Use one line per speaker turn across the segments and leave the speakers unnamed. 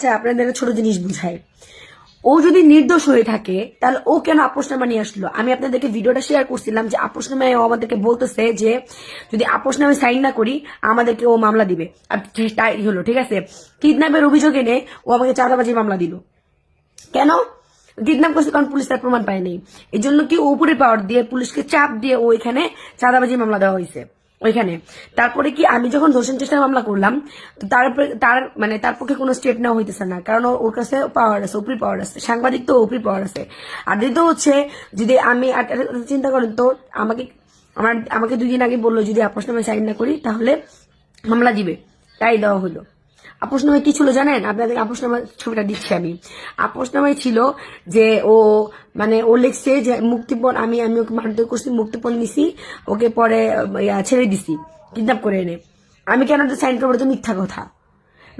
আচ্ছা আপনাদের ছোট জিনিস বুঝাই। ও যদি নির্দোষ হয়ে থাকে, তাহলে ও কেন আপোষনামা নিয়ে আসলো? আমি আপনাদেরকে ভিডিওটা শেয়ার করছিলাম যে আপোষনামায় ও আমাদেরকে বলতেছে যে, যদি আপোষনামে সাইন না করি, আমাদেরকে ও মামলা দিবে। আর তাই হলো, ঠিক আছে? কিডন্যাপের অভিযোগ এনে ও আমাকে চাঁদাবাজি মামলা দিল। কেন? কিডন্যাপ করছে কারণ পুলিশ তার প্রমাণ পায়নি। এই জন্য কি ও উপরে পাওয়ার দিয়ে পুলিশকে চাপ দিয়ে ও এখানে চাঁদাবাজি মামলা দেওয়া হয়েছে? ওইখানে। তারপরে কি আমি যখন ধর্ষণ চেষ্টার মামলা করলাম তারপরে তার মানে তার পক্ষে কোনো স্টেপ নেওয়া হইতেছে না। কারণ ওর কাছে পাওয়ার আছে উপরি পাওয়ার আছে। সাংবাদিক তো উপরি পাওয়ার আছে। আর দ্বিতীয় হচ্ছে, যদি আমি চিন্তা করেন তো, আমাকে আমার আমাকে দুদিন আগে বলল, যদি আপনার সাইন না করি, তাহলে মামলা দিবে। তাই দেওয়া হলো। আপোষ নামে কি ছিল জানেন? আপনাদের আপোষ ছবিটা দিচ্ছি আমি। আপোষ ছিল যে ও মানে ও লিখছে যে মুক্তিপণ, আমি আমি ওকে মারধর করছি, মুক্তিপণ নিছি, ওকে পরে ছেড়ে দিছি কিডন্যাপ করে এনে। আমি কেন একটা সাইন করব? এটা মিথ্যা কথা।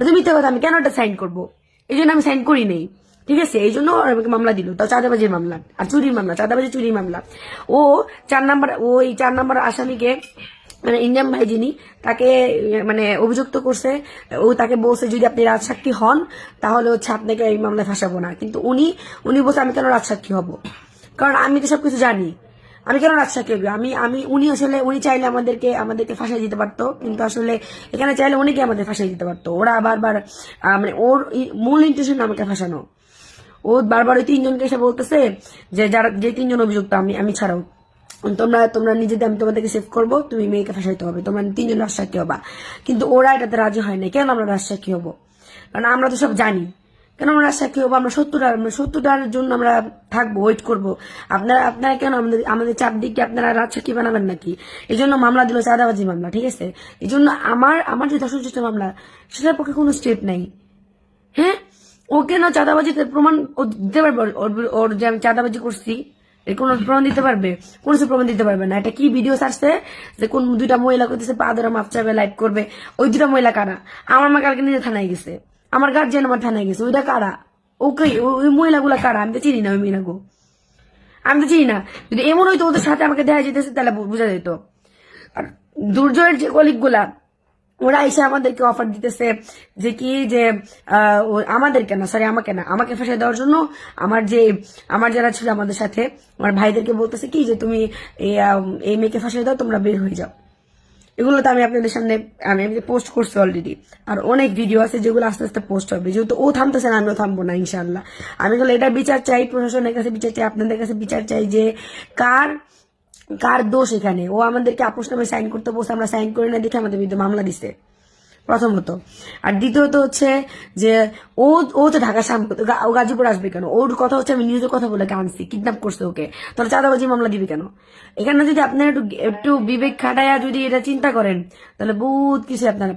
এটা মিথ্যা কথা, আমি কেন একটা সাইন করব? এই জন্য আমি সাইন করি নেই। ঠিক আছে? এই জন্য আমাকে মামলা দিল। তাও চাঁদাবাজির মামলা, আর চুরির মামলা চাঁদাবাজি চুরির মামলা। ও চার নাম্বার, ওই চার নাম্বার আসামিকে মানে ইন্ডিয়ান ভাই যিনি তাকে মানে অভিযুক্ত করছে, ও তাকে বলছে যদি আপনি রাজসাক্ষী হন, তাহলে হচ্ছে আপনাকে এই মামলায় ফাঁসাবো না। কিন্তু উনি উনি বলছে, আমি কেন রাজসাক্ষী হব? কারণ আমি তো সবকিছু জানি। আমি কেন রাজসাক্ষী হব? আমি আমি, উনি আসলে, উনি চাইলে আমাদেরকে আমাদেরকে ফাঁসাই দিতে পারতো, কিন্তু আসলে এখানে চাইলে অনেকে আমাদের ফাঁসাই দিতে পারতো। ওরা বারবার মানে ওর মূল ইন্টেনশন আমাকে ফাঁসানো। ও বারবার ওই তিনজনকে এসে বলতেছে যে, যারা, যে তিনজন অভিযুক্ত, আমি আমি ছাড়াও তোমরা তোমরা নিজেদের, আমি তোমাদেরকে সেভ করব, তুমি মেয়েকে ফাঁসাইতে হবে। তোমরা তিনজন রাজসাক্ষী হবা। কিন্তু ওরা এটাতে রাজি হয় না কেন আমরা রাজসাক্ষী হব? কারণ আমরা তো সব জানি। কেন আমরা রাজসাক্ষী হব? আমরা আমরা সত্যটার জন্য আমরা থাকব ওয়েট করব। আপনারা আপনারা কেন আমাদের আমাদের চাপ দিকে আপনারা রাজসাক্ষী বানাবেন নাকি? এই জন্য মামলা দিল চাঁদাবাজি মামলা, ঠিক আছে? এই জন্য আমার আমার যে চেষ্টা মামলা, সেটার পক্ষে কোনো স্টেপ নাই। হ্যাঁ? ও কেন চাঁদাবাজিতে প্রমাণ দিতে পারবে? ওর যে আমি চাঁদাবাজি করছি প্রমাণ দিতে পারবে? প্রমাণ দিতে পারবে না। এটা কি ভিডিও যে কোন দুইটা মহিলা পা ধরে মাপ চাবে করবে। ওই দুটা মহিলা কারা? আমার মা নিজে থানায় গেছে। আমার আমার থানায় গেছে। ওইটা কারা? ওকে, ওই কারা? আমি তো চিনি না আমি তো চিনি না। যদি এমন হইতো ওদের সাথে আমাকে দেখা যেতেছে, তাহলে বোঝা যেত। আর দুর্জয়ের যে কলিগগুলা ওরা এসে আমাদেরকে অফার দিতেছে যে কি যে আমাদেরকে না সরি আমাকে না, আমাকে ফাঁসে দেওয়ার জন্য আমার যে, আমার যারা ছিল আমাদের সাথে, আমার ভাইদেরকে বলতেছে কি যে তুমি এই মেয়েকে ফাঁসে দাও, তোমরা বের হয়ে যাও। এগুলো তো আমি আপনাদের সামনে, আমি পোস্ট করছি অলরেডি আর অনেক ভিডিও আছে যেগুলো আস্তে আস্তে পোস্ট হবে। যেহেতু ও থামতেছে না, আমিও থামবো না ইনশাল্লাহ আমি এটা বিচার চাই, প্রশাসনের কাছে বিচার চাই, আপনাদের কাছে বিচার চাই যে কার কার দোষ এখানে? ও আমাদেরকে আপোষ নামে সাইন করতে বসে আমরা সাইন করে না দেখে আমাদের বিরুদ্ধে মামলা দিছে। প্রথমত। আর দ্বিতীয়ত হচ্ছে যে ও ও তো ঢাকা সামনে ও গাজীপুর আসবে কেন? ওর কথা হচ্ছে আমি নিউজের কথা বলে আনছি কিডন্যাপ করছে ওকে। তাহলে চাঁদাবাজি মামলা দিবে কেন? এখানে যদি আপনারা একটু একটু বিবেক খাটাইয়া যদি এটা চিন্তা করেন, তাহলে বহুত কিছু আপনারা